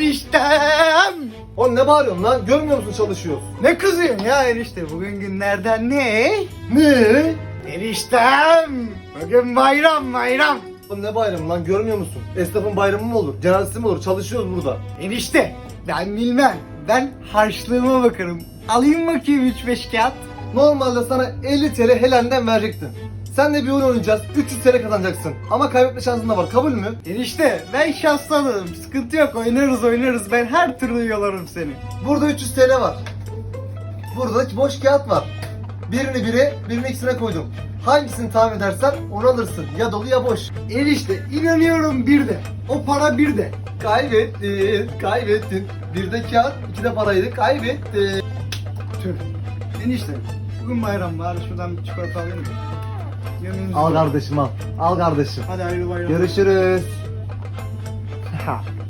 Eniştem. Oğlum ne bağırıyorsun lan? Görmüyor musun çalışıyoruz? Ne kızıyorsun ya enişte? Bugün günlerden ne? Ne? Eniştem. Bugün bayram bayram. Oğlum ne bayramı lan görmüyor musun? Esnafın bayramı mı olur? Cenazesi mi olur? Çalışıyoruz burada. Enişte ben bilmem. Ben harçlığıma bakarım. Alayım bakayım 3-5 kağıt. Normalde sana 50 TL helenden verecektim. Sen de bir oyun oynayacağız. 300 TL kazanacaksın. Ama kaybetme şansın da var. Kabul mü? Enişte ben şanslı adamım. Sıkıntı yok oynarız oynarız. Ben her türlü yolarım seni. Burada 300 TL var. Burada boş kağıt var. Birini bire, birini ikisine koydum. Hangisini tahmin edersen onu alırsın. Ya dolu ya boş. Enişte inanıyorum bir de. O para bir de. Kaybettin, kaybettin. Bir de kağıt, iki de paraydı. Kaybettin. Tüh. Enişte bugün bayram var. Şuradan bir çikolata alayım mı? Gönlünüzü Al kardeşim al. Al kardeşim. Hadi hayırlı bayram. Görüşürüz.